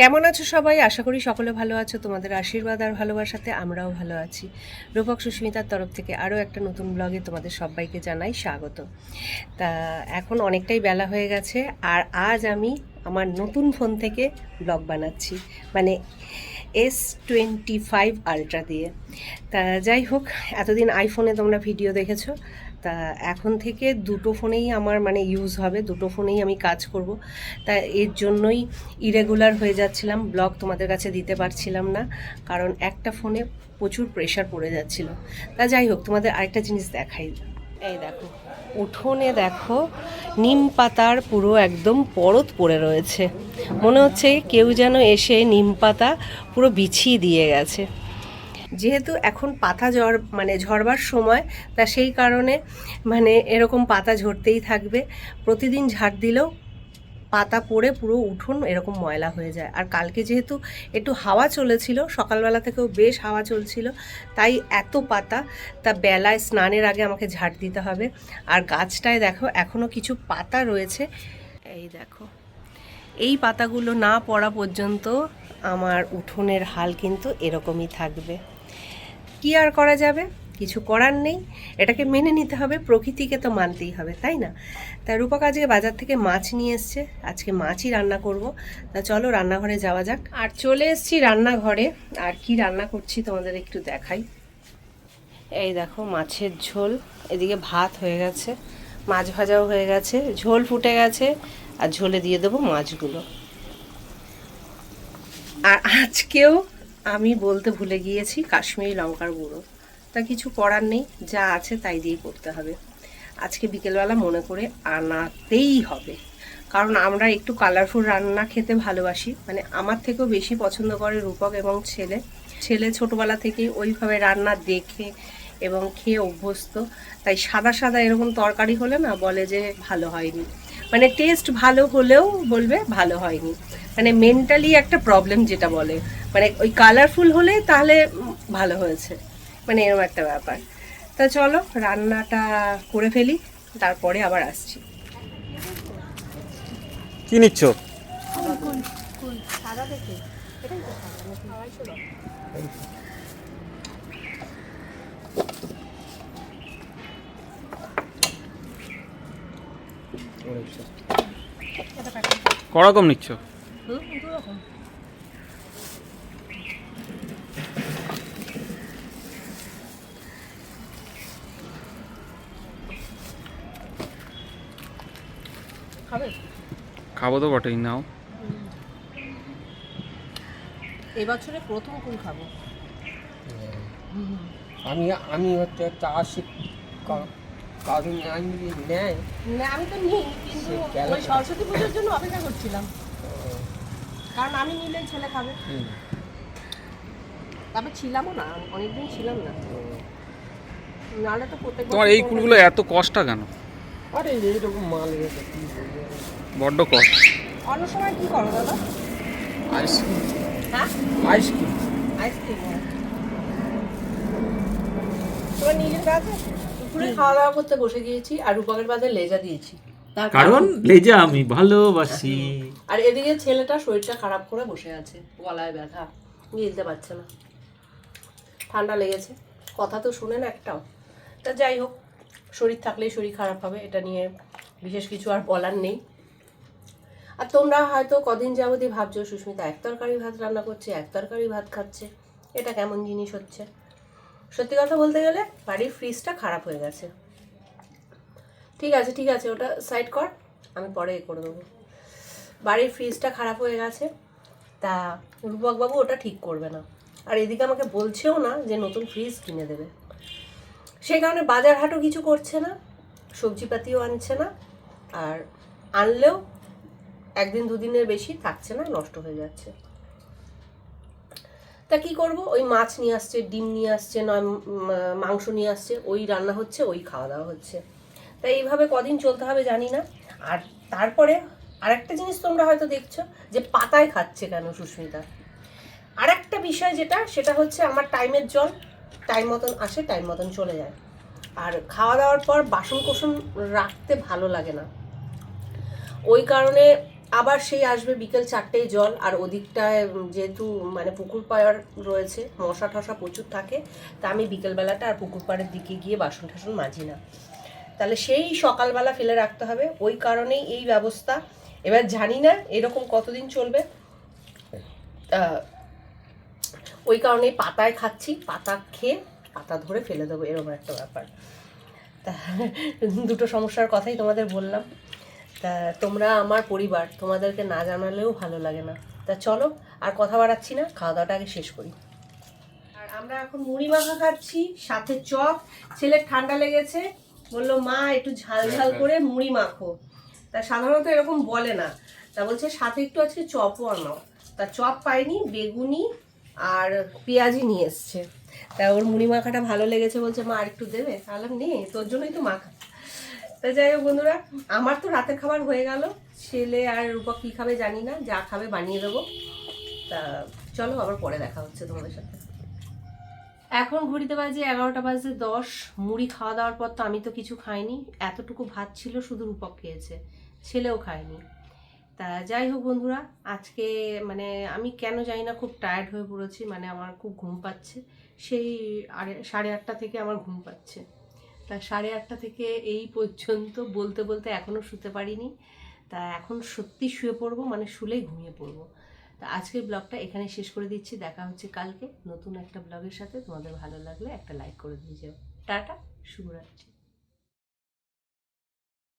কেমন আছো সবাই? আশা করি সকলে ভালো আছো। তোমাদের আশীর্বাদ আর ভালোবাসাতে আমরাও ভালো আছি। রূপক সুস্মিতার তরফ থেকে আরও একটা নতুন ব্লগে তোমাদের সবাইকে জানাই স্বাগত। তা, এখন অনেকটাই বেলা হয়ে গেছে আর আজ আমি আমার নতুন ফোন থেকে ব্লগ বানাচ্ছি। মানে এস টোয়েন্টি ফাইভ আলট্রা দিয়ে। তা, যাই হোক, এতদিন আইফোনে তোমরা ভিডিও দেখেছ। তা এখন থেকে দুটো ফোনেই আমার মানে ইউজ হবে, দুটো ফোনেই আমি কাজ করব। তা এর জন্যই ইরেগুলার হয়ে যাচ্ছিলাম ব্লগ তোমাদের কাছে দিতে পারছিলাম না, কারণ একটা ফোনে প্রচুর প্রেশার পড়ে যাচ্ছিল। তা যাই হোক, তোমাদের আরেকটা জিনিস দেখাই। এই দেখো, উঠোনে দেখো, নিম পাতার পুরো একদম পরত পড়ে রয়েছে। মনে হচ্ছে কেউ যেন এসে নিম পাতা পুরো বিছিয়ে দিয়ে গেছে। যেহেতু এখন পাতা ঝড় মানে ঝরবার সময়, তা সেই কারণে মানে এরকম পাতা ঝরতেই থাকবে। প্রতিদিন ঝাড় দিলেও পাতা পড়ে পুরো উঠোন এরকম ময়লা হয়ে যায়। আর কালকে যেহেতু একটু হাওয়া চলেছিল, সকালবেলা থেকেও বেশ হাওয়া চলছিল, তাই এত পাতা, তা বেলায় স্নানের আগে আমাকে ঝাড় দিতে হবে। আর গাছটায় দেখো এখনও কিছু পাতা রয়েছে। এই দেখো, এই পাতাগুলো না পড়া পর্যন্ত আমার উঠোনের হাল কিন্তু এরকমই থাকবে। কি আর করা যাবে? কিছু করার নেই। এটাকে মেনে নিতে হবে, প্রকৃতিকে তো মানতেই হবে, তাই না? তা রূপক আজকে বাজার থেকে মাছ নিয়ে এসছে। আজকে মাছই রান্না করব। তা চলো রান্নাঘরে যাওয়া যাক। আর চলে এসেছি রান্নাঘরে। আর কি রান্না করছি তোমাদের একটু দেখাই। এই দেখো মাছের ঝোল। এদিকে ভাত হয়ে গেছে, মাছ ভাজাও হয়ে গেছে, ঝোল ফুটে গেছে, আর ঝোলে দিয়ে দেবো মাছগুলো। আর আজকেও আমি বলতে ভুলে গিয়েছি কাশ্মীরি লঙ্কার গুঁড়ো। তা কিছু করার নেই, যা আছে তাই দিয়েই করতে হবে। আজকে বিকেলবেলা মনে করে আনাতেই হবে। কারণ আমরা একটু কালারফুল রান্না খেতে ভালোবাসি। মানে আমার থেকেও বেশি পছন্দ করে রূপক এবং ছেলে। ছেলে ছোটোবেলা থেকেই ওইভাবে রান্না দেখে এবং খেয়ে অভ্যস্ত। তাই সাদা সাদা এরকম তরকারি হলে না বলে যে ভালো হয়নি। মানে টেস্ট ভালো হলেও বলবে ভালো হয়নি। মানে মেন্টালি একটা প্রবলেম যেটা বলে। মানে ওই কালারফুল হলে তাহলে ভালো হয়েছে। মানে এরকম একটা ব্যাপার। তা চলো রান্নাটা করে ফেলি তারপরে আবার আসছি। কি নিচ্ছ? করকম নিচ্ছ? খাবে খাব তো বটেই নাও। এবছরে প্রথম কোন খাব। আমি আমি হচ্ছে চা চাষি কারণ আমি যদি নেয়। না আমি তো নিই কিন্তু ওই সরস্বতী পুজোর জন্য অপেক্ষা করছিলাম। কারণ আমি নিলে ছেলে খাবে। তবে ছিলামও না অনেকদিন ছিলাম না। নাহলে তো প্রত্যেক তোমার এই কুলগুলো এত কষ্ট কেন? আরে এইরকম মাল রেখে কি বড্ড কষ্ট। অন্য সময় কি করো দাদা? আইসক্রিম হ্যাঁ? আইসক্রিম আইসক্রিম তোমার নিজের কাছে দুপুরে খাওয়া দাওয়া করতে বসে গিয়েছি আর রূপকের বাদে লেজা দিয়েছি। কারণ লেজা আমি ভালোবাসি। আর এদিকে ছেলেটা শরীরটা খারাপ করে বসে আছে গলায় ব্যথা গিলতে পারছে না। ঠান্ডা লেগেছে। কথা তো শুনে না একটাও। তা যাই হোক শরীর থাকলেই শরীর খারাপ হবে এটা নিয়ে বিশেষ কিছু আর বলার নেই। আর তোমরা হয়তো কদিন যাবতই ভাবছ সুস্মিতা এক তরকারি ভাত রান্না করছে এক তরকারি ভাত খাচ্ছে এটা কেমন জিনিস হচ্ছে? সত্যি কথা বলতে গেলে বাড়ির ফ্রিজটা খারাপ হয়ে গেছে। ঠিক আছে ঠিক আছে, ওটা সাইড কর, আমি পরে এ করে দেবো। বাড়ির ফ্রিজটা খারাপ হয়ে গেছে, তা রূপকবাবু ওটা ঠিক করবে না। আর এদিকে আমাকে বলছেও না যে নতুন ফ্রিজ কিনে দেবে। সেই কারণে বাজার হাটও কিছু করছে না, সবজিপাতিও আনছে না, আর আনলেও একদিন দুদিনের বেশি থাকছে না, নষ্ট হয়ে যাচ্ছে। তা কি করব? ওই মাছ নিয়ে আসছে, ডিম নিয়ে আসছে, নয় মাংস নিয়ে আসছে, ওই রান্না হচ্ছে, ওই খাওয়া দাওয়া হচ্ছে। তাই এইভাবে কদিন চলতে হবে জানি না। আর তারপরে আরেকটা জিনিস তোমরা হয়তো দেখছ, যে পাতায় খাচ্ছে কেন সুস্মিতা? আরেকটা বিষয় যেটা, সেটা হচ্ছে আমার টাইমের জল, টাইম মতন আসে, টাইম মতন চলে যায়। আর খাওয়া দাওয়ার পর বাসন কোসন রাখতে ভালো লাগে না। ওই কারণে আবার সেই আসবে বিকেল চারটেয় জল, আর ওদিকটায় যেহেতু মানে পুকুর পাড় রয়েছে, মশা টশা প্রচুর থাকে, তা আমি বিকেলবেলাটা আর পুকুর পাড়ের দিকে গিয়ে বাসন টাসন মাজি না। তাহলে সেই সকালবেলা ফেলে রাখতে হবে। ওই কারণেই এই ব্যবস্থা। এবার জানি না এরকম কতদিন চলবে। ওই কারণেই পাতায় খাচ্ছি, পাতা খেয়ে পাতা ধরে ফেলে দেবো, এরকম একটা ব্যাপার। তা, দুটো সমস্যার কথাই তোমাদের বললাম। তা তোমরা আমার পরিবার তোমাদেরকে না জানালেও ভালো লাগে না। তা চলো আর কথা বাড়াচ্ছি না খাওয়া দাওয়াটা আগে শেষ করি। আর আমরা এখন মুড়ি মাখা খাচ্ছি সাথে চপ। ছেলের ঠান্ডা লেগেছে বলল মা একটু ঝাল ঝাল করে মুড়ি মাখো। তা সাধারণত এরকম বলে না। তা বলছে সাথে একটু আজকে চপও আনাও। তা চপ পাইনি বেগুনি আর পেঁয়াজি নিয়ে এসছে। তা ওর মুড়ি মাখাটা ভালো লেগেছে বলছে মা আর একটু দেবে তাহলে নে তোর জন্যই তো মাখা। তা যাই হোক বন্ধুরা, আমার তো রাতের খাবার হয়ে গেল। ছেলে আর রূপক কী খাবে জানি না, যা খাবে বানিয়ে দেবো। তা চলো আবার পরে দেখা হচ্ছে তোমাদের সাথে। এখন ঘড়িতে বাজে এগারোটা বাজে দশ, মুড়ি খাওয়া দাওয়ার পর তো আমি তো কিছু খাইনি। এতটুকু ভাত ছিল, শুধু রূপক খেয়েছে, ছেলেও খায়নি। তা যাই হোক বন্ধুরা, আজকে মানে আমি কেন জানি না, খুব টায়ার্ড হয়ে পড়েছি মানে আমার খুব ঘুম পাচ্ছে। সেই আড়ে, সাড়ে আটটা থেকে আমার ঘুম পাচ্ছে। তা সাড়ে আটটা থেকে এই পর্যন্ত বলতে বলতে এখনও শুতে পারিনি। তা এখন সত্যি শুয়ে পড়ব মানে শুলেই ঘুমিয়ে পড়ব। তা আজকের ব্লগটা এখানে শেষ করে দিচ্ছি। দেখা হচ্ছে কালকে নতুন একটা ব্লগের সাথে। তোমাদের ভালো লাগলে একটা লাইক করে দিয়ে যাও। টাটা, শুভরাত্রি।